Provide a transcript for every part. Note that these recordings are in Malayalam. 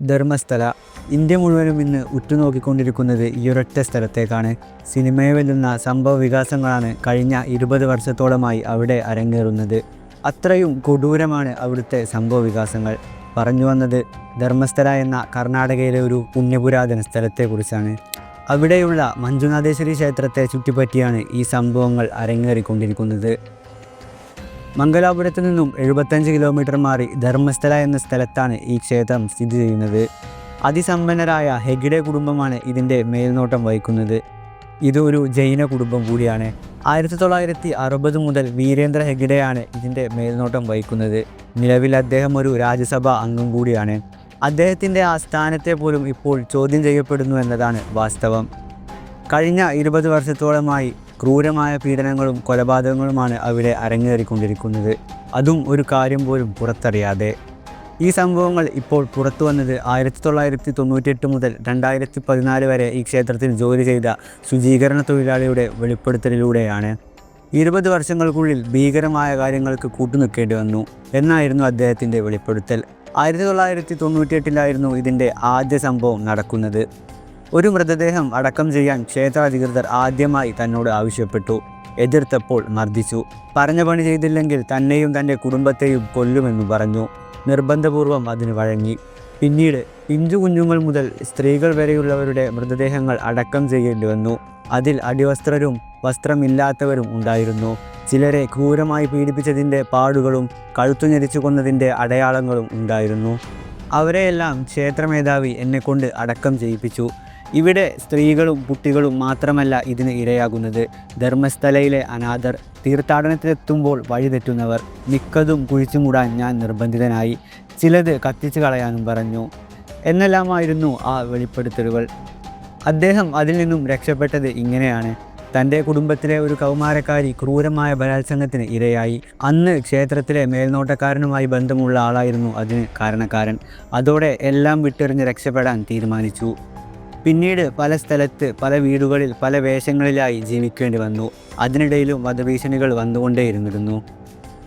ധർമ്മസ്ഥല. ഇന്ത്യ മുഴുവനും ഇന്ന് ഉറ്റുനോക്കിക്കൊണ്ടിരിക്കുന്നത് ഈ ഒരൊറ്റ സ്ഥലത്തേക്കാണ്. സിനിമയെ വെല്ലുന്ന സംഭവ വികാസങ്ങളാണ് കഴിഞ്ഞ ഇരുപത് വർഷത്തോളമായി അവിടെ അരങ്ങേറുന്നത്. അത്രയും കൊടൂരമാണ് അവിടുത്തെ സംഭവ വികാസങ്ങൾ. പറഞ്ഞു വന്നത് ധർമ്മസ്ഥല എന്ന കർണാടകയിലെ ഒരു പുണ്യപുരാതന സ്ഥലത്തെക്കുറിച്ചാണ്. അവിടെയുള്ള മഞ്ജുനാഥേശ്വരി ക്ഷേത്രത്തെ ചുറ്റിപ്പറ്റിയാണ് ഈ സംഭവങ്ങൾ അരങ്ങേറിക്കൊണ്ടിരിക്കുന്നത്. മംഗലാപുരത്ത് നിന്നും എഴുപത്തഞ്ച് കിലോമീറ്റർ മാറി ധർമ്മസ്ഥല എന്ന സ്ഥലത്താണ് ഈ ക്ഷേത്രം സ്ഥിതി ചെയ്യുന്നത്. അതിസമ്പന്നരായ ഹെഗിഡെ കുടുംബമാണ് ഇതിന്റെ മേൽനോട്ടം വഹിക്കുന്നത്. ഇതൊരു ജൈന കുടുംബം കൂടിയാണ്. ആയിരത്തി തൊള്ളായിരത്തി അറുപത് മുതൽ വീരേന്ദ്ര ഹെഗിഡെയാണ് ഇതിന്റെ മേൽനോട്ടം വഹിക്കുന്നത്. നിലവിൽ അദ്ദേഹം ഒരു രാജ്യസഭാ അംഗം കൂടിയാണ്. അദ്ദേഹത്തിന്റെ ആ സ്ഥാനത്തെ പോലും ഇപ്പോൾ ചോദ്യം ചെയ്യപ്പെടുന്നു എന്നതാണ് വാസ്തവം. കഴിഞ്ഞ ഇരുപത് വർഷത്തോളമായി ക്രൂരമായ പീഡനങ്ങളും കൊലപാതകങ്ങളുമാണ് അവിടെ അരങ്ങേറിക്കൊണ്ടിരിക്കുന്നത്. അതും ഒരു കാര്യം പോലും പുറത്തറിയാതെ. ഈ സംഭവങ്ങൾ ഇപ്പോൾ പുറത്തു വന്നത് ആയിരത്തി തൊള്ളായിരത്തി തൊണ്ണൂറ്റിയെട്ട് മുതൽ രണ്ടായിരത്തി പതിനാല് വരെ ഈ ക്ഷേത്രത്തിൽ ജോലി ചെയ്ത ശുചീകരണ തൊഴിലാളിയുടെ വെളിപ്പെടുത്തലിലൂടെയാണ്. ഇരുപത് വർഷങ്ങൾക്കുള്ളിൽ ഭീകരമായ കാര്യങ്ങൾക്ക് കൂട്ടുനിൽക്കേണ്ടി വന്നു എന്നായിരുന്നു അദ്ദേഹത്തിന്റെ വെളിപ്പെടുത്തൽ. ആയിരത്തി തൊള്ളായിരത്തി തൊണ്ണൂറ്റിയെട്ടിലായിരുന്നു ഇതിന്റെ ആദ്യ സംഭവം നടക്കുന്നത്. ഒരു മൃതദേഹം അടക്കം ചെയ്യാൻ ക്ഷേത്രാധികൃതർ ആദ്യമായി തന്നോട് ആവശ്യപ്പെട്ടു. എതിർത്തപ്പോൾ മർദ്ദിച്ചു. പറഞ്ഞ പണി ചെയ്തില്ലെങ്കിൽ തന്നെയും തന്റെ കുടുംബത്തെയും കൊല്ലുമെന്ന് പറഞ്ഞു. നിർബന്ധപൂർവം അതിന് വഴങ്ങി. പിന്നീട് പിഞ്ചു കുഞ്ഞുങ്ങൾ മുതൽ സ്ത്രീകൾ വരെയുള്ളവരുടെ മൃതദേഹങ്ങൾ അടക്കം ചെയ്യേണ്ടി വന്നു. അതിൽ അടിവസ്ത്രരും വസ്ത്രമില്ലാത്തവരും ഉണ്ടായിരുന്നു. ചിലരെ ക്രൂരമായി പീഡിപ്പിച്ചതിന്റെ പാടുകളും കഴുത്തു ഞെരിച്ചു കൊന്നതിന്റെ അടയാളങ്ങളും ഉണ്ടായിരുന്നു. അവരെയെല്ലാം ക്ഷേത്രമേധാവി എന്നെക്കൊണ്ട് അടക്കം ചെയ്യിപ്പിച്ചു. ഇവിടെ സ്ത്രീകളും കുട്ടികളും മാത്രമല്ല ഇതിന് ഇരയാകുന്നത്. ധർമ്മസ്ഥലയിലെ അനാഥർ തീർത്ഥാടനത്തിലെത്തുമ്പോൾ വഴിതെറ്റുന്നവർ മിക്കതും കുഴിച്ചുമൂടാൻ ഞാൻ നിർബന്ധിതനായി. ചിലത് കത്തിച്ചു കളയാനും പറഞ്ഞു. എന്നെല്ലാമായിരുന്നു ആ വെളിപ്പെടുത്തലുകൾ. അദ്ദേഹം അതിൽ നിന്നും രക്ഷപ്പെട്ടത് ഇങ്ങനെയാണ്. തന്റെ കുടുംബത്തിലെ ഒരു കൗമാരക്കാരി ക്രൂരമായ ബലാത്സംഗത്തിന് ഇരയായി. അന്ന് ക്ഷേത്രത്തിലെ മേൽനോട്ടക്കാരനുമായി ബന്ധമുള്ള ആളായിരുന്നു അതിന് കാരണക്കാരൻ. അതോടെ എല്ലാം വിട്ടെറിഞ്ഞ് രക്ഷപ്പെടാൻ തീരുമാനിച്ചു. പിന്നീട് പല സ്ഥലത്ത് പല വീടുകളിൽ പല വേഷങ്ങളിലായി ജീവിക്കേണ്ടി വന്നു. അതിനിടയിലും വധഭീഷണികൾ വന്നുകൊണ്ടേയിരുന്നിരുന്നു.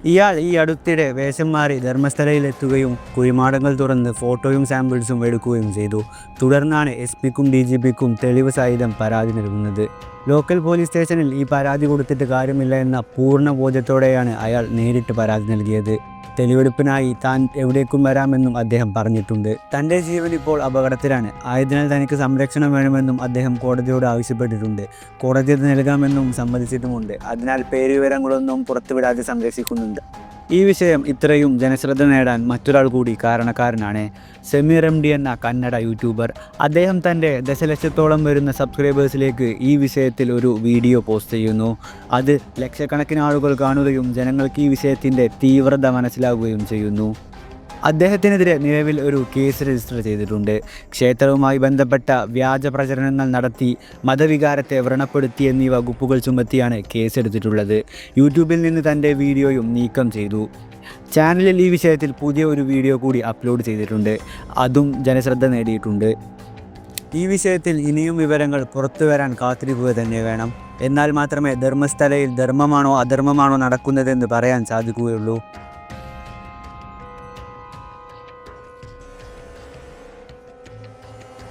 ഇയാൾ ഈ അടുത്തിടെ വേഷം മാറി ധർമ്മസ്ഥലയിലെത്തുകയും കുഴിമാടങ്ങൾ തുറന്ന് ഫോട്ടോയും സാമ്പിൾസും എടുക്കുകയും ചെയ്തു. തുടർന്നാണ് എസ് പിക്കും ഡി ജി പിക്കും തെളിവ് സഹിതം പരാതി നൽകുന്നത്. ലോക്കൽ പോലീസ് സ്റ്റേഷനിൽ ഈ പരാതി കൊടുത്തിട്ട് കാര്യമില്ല എന്ന പൂർണ ബോധ്യത്തോടെയാണ് അയാൾ നേരിട്ട് പരാതി നൽകിയത്. തെളിവെടുപ്പിനായി താൻ എവിടേക്കും വരാമെന്നും അദ്ദേഹം പറഞ്ഞിട്ടുണ്ട്. തന്റെ ജീവൻ ഇപ്പോൾ അപകടത്തിലാണ്. ആയതിനാൽ തനിക്ക് സംരക്ഷണം വേണമെന്നും അദ്ദേഹം കോടതിയോട് ആവശ്യപ്പെട്ടിട്ടുണ്ട്. കോടതി അത് നൽകാമെന്നും സമ്മതിച്ചിട്ടുമുണ്ട്. അതിനാൽ പേരുവിവരങ്ങളൊന്നും പുറത്തുവിടാതെ സംരക്ഷിക്കുന്നുണ്ട്. ഈ വിഷയം ഇത്രയും ജനശ്രദ്ധ നേടാൻ മറ്റൊരാൾ കൂടി കാരണക്കാരനാണ് സെമീർ എം ഡി എന്ന കന്നഡ യൂട്യൂബർ. അദ്ദേഹം തന്റെ ദശലക്ഷത്തോളം വരുന്ന സബ്സ്ക്രൈബേഴ്സിലേക്ക് ഈ വിഷയത്തിൽ ഒരു വീഡിയോ പോസ്റ്റ് ചെയ്യുന്നു. അത് ലക്ഷക്കണക്കിന് ആളുകൾ കാണുകയും ജനങ്ങൾക്ക് ഈ വിഷയത്തിന്റെ തീവ്രത മനസ്സിലാവുകയും ചെയ്യുന്നു. അദ്ദേഹത്തിനെതിരെ നിലവിൽ ഒരു കേസ് രജിസ്റ്റർ ചെയ്തിട്ടുണ്ട്. ക്ഷേത്രവുമായി ബന്ധപ്പെട്ട വ്യാജ പ്രചരണങ്ങൾ നടത്തി മതവികാരത്തെ വ്രണപ്പെടുത്തി എന്നീ വകുപ്പുകൾ ചുമത്തിയാണ് കേസെടുത്തിട്ടുള്ളത്. യൂട്യൂബിൽ നിന്ന് തന്റെ വീഡിയോയും നീക്കം ചെയ്തു. ചാനലിൽ ഈ വിഷയത്തിൽ പുതിയ ഒരു വീഡിയോ കൂടി അപ്ലോഡ് ചെയ്തിട്ടുണ്ട്. അതും ജനശ്രദ്ധ നേടിയിട്ടുണ്ട്. ഈ വിഷയത്തിൽ ഇനിയും വിവരങ്ങൾ പുറത്തു വരാൻ കാത്തിരിക്കുക തന്നെ വേണം. എന്നാൽ മാത്രമേ ധർമ്മസ്ഥലയിൽ ധർമ്മമാണോ അധർമ്മമാണോ നടക്കുന്നതെന്ന് പറയാൻ സാധിക്കുകയുള്ളൂ.